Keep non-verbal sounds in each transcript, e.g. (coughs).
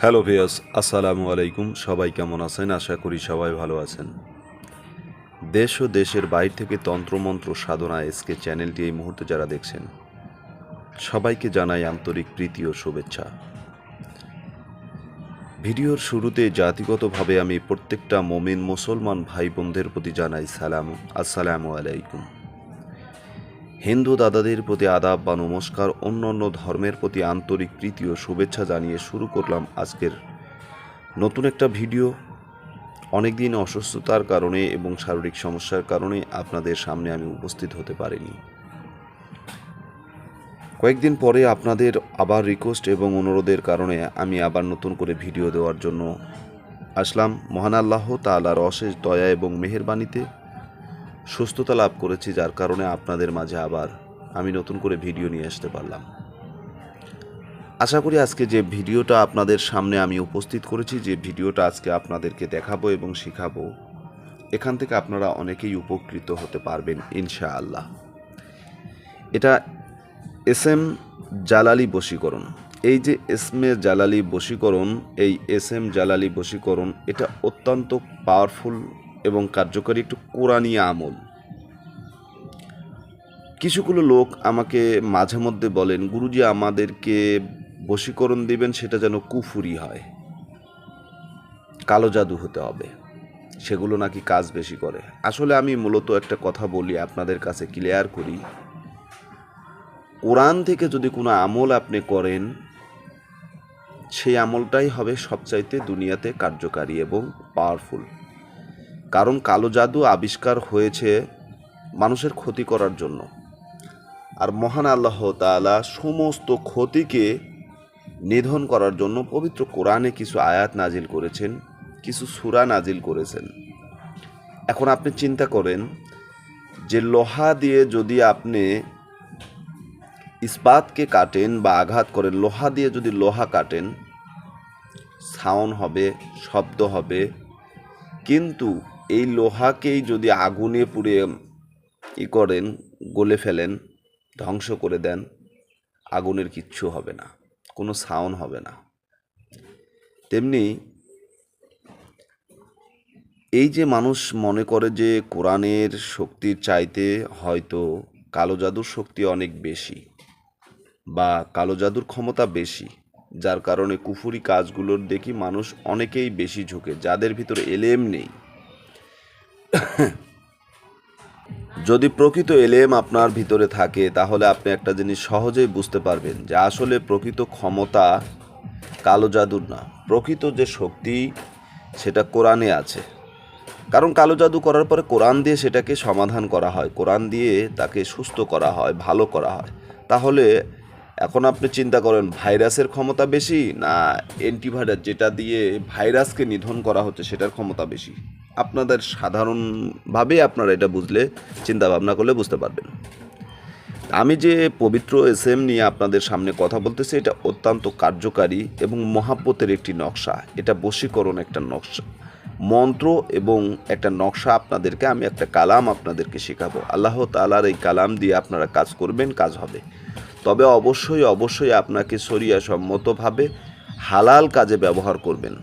Hello ভিয়াস আসসালামু আলাইকুম। সবাই কেমন আছেন? আশা করি সবাই ভালো আছেন। দেশ ও দেশের বাইর থেকে তন্ত্রমন্ত্র সাধনা এসকে চ্যানেলটি এই মুহূর্তে যারা দেখছেন, সবাইকে জানাই আন্তরিক প্রীতি ও শুভেচ্ছা। ভিডিওর শুরুতে জাতিগতভাবে আমি প্রত্যেকটা মমিন মুসলমান ভাই বোনদের প্রতি জানাই সালাম। আসসালামু আলাইকুম। হিন্দু দাদাদের প্রতি আদাব বা নমস্কার অন্য অন্য ধর্মের প্রতি আন্তরিক প্রীতি ও শুভেচ্ছা জানিয়ে শুরু করলাম আজকের নতুন একটা ভিডিও। অনেকদিন অসুস্থতার কারণে এবং শারীরিক সমস্যার কারণে আপনাদের সামনে আমি উপস্থিত হতে পারিনি। কয়েকদিন পরে আপনাদের আবার রিকোয়েস্ট এবং অনুরোধের কারণে আমি আবার নতুন করে ভিডিও দেওয়ার জন্য আসলাম। মহান আল্লাহ তাআলার অশেষ দয়া এবং মেহেরবানিতে সুস্থতা লাভ করেছি, যার কারণে আপনাদের মাঝে আবার আমি নতুন করে ভিডিও নিয়ে আসতে পারলাম। আশা করি আজকে যে ভিডিওটা আপনাদের সামনে আমি উপস্থিত করেছি, যে ভিডিওটা আজকে আপনাদেরকে দেখাবো এবং শেখাবো, এখান থেকে আপনারা অনেকেই উপকৃত হতে পারবেন, ইনশাআল্লাহ। এটা এস এম জালালি বশীকরণ। এই যে এস এসমে জালালি বশীকরণ, এই এস এম জালালি বশীকরণ, এটা অত্যন্ত পাওয়ারফুল এবং কার্যকরী একটু কোরআনী আমল। কিছুগুলো লোক আমাকে মাঝে মধ্যে বলেন, গুরুজি, আমাদেরকে বশীকরণ দিবেন, সেটা যেন কুফুরি হয়। কালো জাদু হতে হবে। সেগুলো নাকি কাজ বেশি করে। আসলে আমি মূলত একটা কথা বলি, আপনাদের কাছে ক্লিয়ার করি। কোরআন থেকে যদি কোনো আমল আপনি করেন, সেই আমলটাই হবে সবচাইতে দুনিয়াতে কার্যকারী এবং পাওয়ারফুল। কারণ কালো জাদু আবিষ্কার হয়েছে মানুষের ক্ষতি করার জন্য। আর মহান আল্লাহ তাআলা সমস্ত ক্ষতিকে নিধন করার জন্য পবিত্র কোরআনে কিছু আয়াত নাজিল করেছেন, কিছু সুরা নাজিল করেছেন। এখন আপনি চিন্তা করেন যে লোহা দিয়ে যদি আপনি ইস্পাতকে কাটেন বা আঘাত করেন, লোহা দিয়ে যদি লোহা কাটেন, সাউন্ড হবে, শব্দ হবে, কিন্তু এই লোহাকেই যদি আগুনে পুড়ে ই করেন, গলে ফেলেন, ধ্বংস করে দেন, আগুনের কিচ্ছু হবে না, কোনো সাউন্ড হবে না। তেমনি এই যে মানুষ মনে করে যে কোরআনের শক্তির চাইতে হয়তো কালো জাদুর শক্তি অনেক বেশি বা কালো জাদুর ক্ষমতা বেশি, যার কারণে কুফুরি কাজগুলোর দেখি মানুষ অনেকেই বেশি ঝুঁকে, যাদের ভিতরে এলেম নেই। (coughs) যদি প্রকৃত এলেম আপনার ভিতরে থাকে, তাহলে আপনি একটা জিনিস সহজেই বুঝতে পারবেন যে আসলে প্রকৃত ক্ষমতা কালো জাদুর না। প্রকৃত যে শক্তি, সেটা কোরআনে আছে। কারণ কালো জাদু করার পরে কোরআন দিয়ে সেটাকে সমাধান করা হয়, কোরআন দিয়ে তাকে সুস্থ করা হয়, ভালো করা হয়। তাহলে এখন আপনি চিন্তা করেন, ভাইরাসের ক্ষমতা বেশি না অ্যান্টিভাইরাস যেটা দিয়ে ভাইরাসকে নিধন করা হচ্ছে, সেটার ক্ষমতা বেশি? আপনাদের সাধারণভাবে আপনারা এটা বুঝলে চিন্তা ভাবনা করলে বুঝতে পারবেন। আমি যে পবিত্র এস এম নিয়ে আপনাদের সামনে কথা বলতেছি, এটা অত্যন্ত কার্যকারী এবং মহাব্বতের একটি নকশা। এটা বশীকরণ একটা নকশা। মন্ত্র এবং একটা নকশা আপনাদেরকে, আমি একটা কালাম আপনাদেরকে শেখাবো। আল্লাহ তালার এই কালাম দিয়ে আপনারা কাজ করবেন, কাজ হবে। তবে অবশ্যই অবশ্যই আপনাকে সরিয়া সম্মতভাবে হালাল কাজে ব্যবহার করবেন।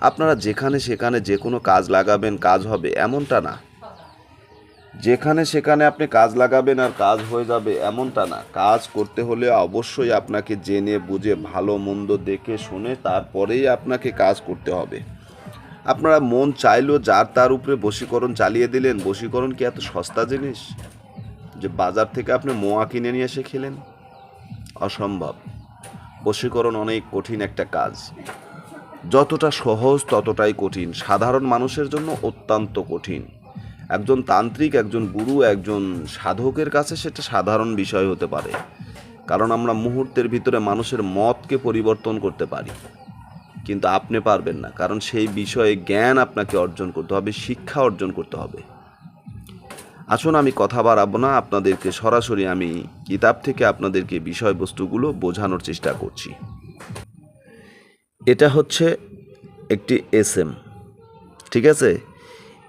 আপনারা যেখানে সেখানে যে কোনো কাজ লাগাবেন কাজ হবে, এমনটা না। যেখানে সেখানে আপনি কাজ লাগাবেন আর কাজ হয়ে যাবে, এমনটা না। কাজ করতে হলে অবশ্যই আপনাকে জেনে, বুঝে, ভালো, মন্দ দেখে, শুনে তারপরেই আপনাকে কাজ করতে হবে। আপনারা মন চাইলেও যার তার উপরে বশীকরণ চালিয়ে দিলেন, বশীকরণ কি এত সস্তা জিনিস? যে বাজার থেকে আপনি মোয়া কিনে নিয়ে এসে খেলেন? অসম্ভব। বশীকরণ অনেক কঠিন একটা কাজ। যতটা সহজ, ততটাই কঠিন। সাধারণ মানুষের জন্য অত্যন্ত কঠিন। একজন তান্ত্রিক, একজন গুরু, একজন সাধকের কাছে সেটা সাধারণ বিষয় হতে পারে। কারণ আমরা মুহূর্তের ভিতরে মানুষের মতকে পরিবর্তন করতে পারি। কিন্তু আপনি পারবেন না, কারণ সেই বিষয়ে জ্ঞান আপনাকে অর্জন করতে হবে, শিক্ষা অর্জন করতে হবে। আসুন আমি কথা বাড়াবো না, আপনাদেরকে সরাসরি আমি কিতাব থেকে আপনাদেরকে বিষয়বস্তুগুলো বোঝানোর চেষ্টা করছি। এটা হচ্ছে একটি এস এম ঠিক আছে?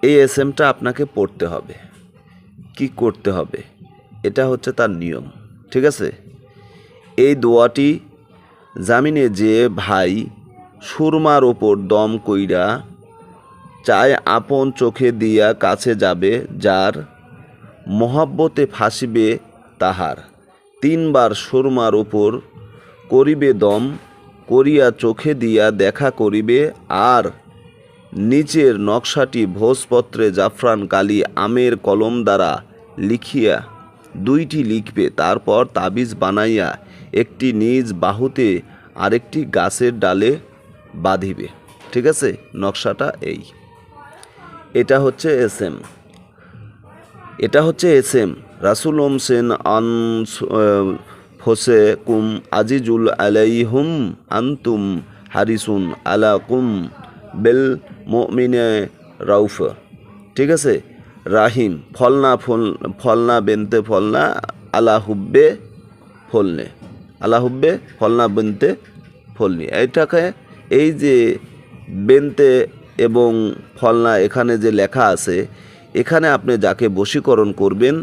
এই এস এমটা আপনাকে পড়তে হবে। কি করতে হবে? এটা হচ্ছে তার নিয়ম, ঠিক আছে? এই দোয়াটি জামিনে যে ভাই সুরমার ওপর দম কইরা চায় আপন চোখে দিয়া কাছে যাবে, যার মহাব্বতে ফাঁসিবে তাহার। তিনবার সুরমার উপর করিবে দম করিয়া চোখে দিয়া দেখা করিবে, আর নিচের নকশাটি ভোজপত্রে জাফরান কালি আমের কলম দ্বারা লিখিয়া দুইটি লিখবে। তারপর তাবিজ বানাইয়া একটি নিজ বাহুতে আরেকটি গাছের ডালে বাঁধিবে। ঠিক আছে? নকশাটা এই। এটা হচ্ছে এস এম। এটা হচ্ছে এস এম। রাসুল ওমসেন আন ফোসে, কুম আজিজুল আলাইহুম আন্তুম হারিসুন আলা কুম বেল মিনে রাউফ। ঠিক আছে? রাহিম ফলনা ফল ফলনা বেনতে ফলনা আলা হুব্বে ফলনে। আলা হুব্বে ফলনা বেনতে, ফলনি। এটাকে এই যে বেনতে এবং ফলনা এখানে যে লেখা আছে, এখানে আপনি যাকে বশীকরণ করবেন,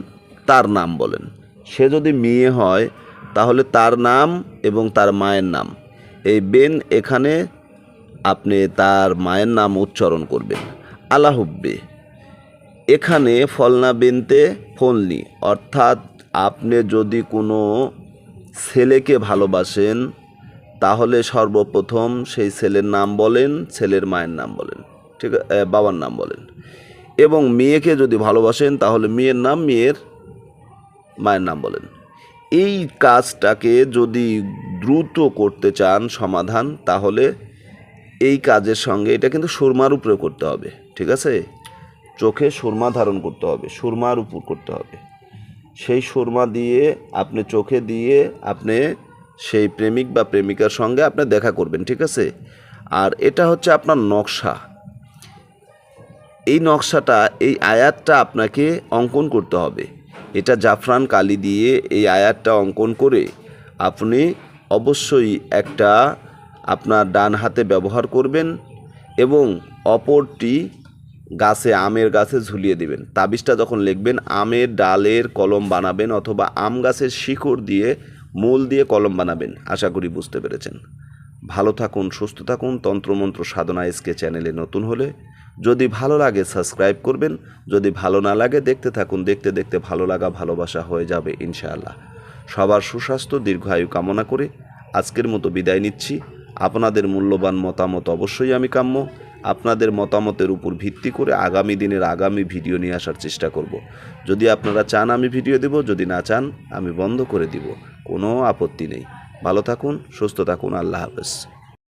তার নাম বলেন। সে যদি মেয়ে হয় তাহলে তার নাম এবং তার মায়ের নাম। এই বেন এখানে আপনি তার মায়ের নাম উচ্চারণ করবেন। আলাহুব্বে। এখানে ফলনা বেনতে ফলনি। অর্থাৎ আপনি যদি কোনো ছেলেকে ভালোবাসেন, তাহলে সর্বপ্রথম সেই ছেলের নাম বলেন, ছেলের মায়ের নাম বলেন, ঠিক বাবার নাম বলেন। এবং মেয়েকে যদি ভালোবাসেন, তাহলে মেয়ের নাম, মেয়ের মায়ের নাম বলেন। এই কাজটাকে যদি দ্রুত করতে চান সমাধান, তাহলে এই কাজের সঙ্গে এটা কিন্তু সুরমার উপরে করতে হবে, ঠিক আছে? চোখে সুরমা ধারণ করতে হবে, সুরমার উপর করতে হবে। সেই সুরমা দিয়ে আপনি চোখে দিয়ে আপনি সেই প্রেমিক বা প্রেমিকার সঙ্গে আপনি দেখা করবেন, ঠিক আছে? আর এটা হচ্ছে আপনার নকশা। এই নকশাটা, এই আয়াতটা আপনাকে অঙ্কন করতে হবে। এটা জাফরান কালি দিয়ে এই আয়াতটা অঙ্কন করে আপনি অবশ্যই একটা আপনার ডান হাতে ব্যবহার করবেন এবং অপরটি গাছে, আমের গাছে ঝুলিয়ে দিবেন। তাবিজটা যখন লিখবেন, আমের ডালের কলম বানাবেন অথবা আম গাছের শিকড় দিয়ে, মূল দিয়ে কলম বানাবেন। আশা করি বুঝতে পেরেছেন। ভালো থাকুন, সুস্থ থাকুন। তন্ত্রমন্ত্র সাধনা এসকে চ্যানেলে নতুন হলে যদি ভালো লাগে সাবস্ক্রাইব করবেন, যদি ভালো না লাগে দেখতে থাকুন, দেখতে দেখতে ভালো লাগা, ভালোবাসা হয়ে যাবে ইনশাআল্লাহ। সবার সুস্বাস্থ্য, দীর্ঘায়ু কামনা করে আজকের মতো বিদায় নিচ্ছি। আপনাদের মূল্যবান মতামত অবশ্যই আমি কাম্য। আপনাদের মতামতের উপর ভিত্তি করে আগামী দিনের আগামী ভিডিও নিয়ে আসার চেষ্টা করব। যদি আপনারা চান আমি ভিডিও দেব, যদি না চান আমি বন্ধ করে দিব। কোনো আপত্তি নেই। ভালো থাকুন, সুস্থ থাকুন, আল্লাহ হাফেজ।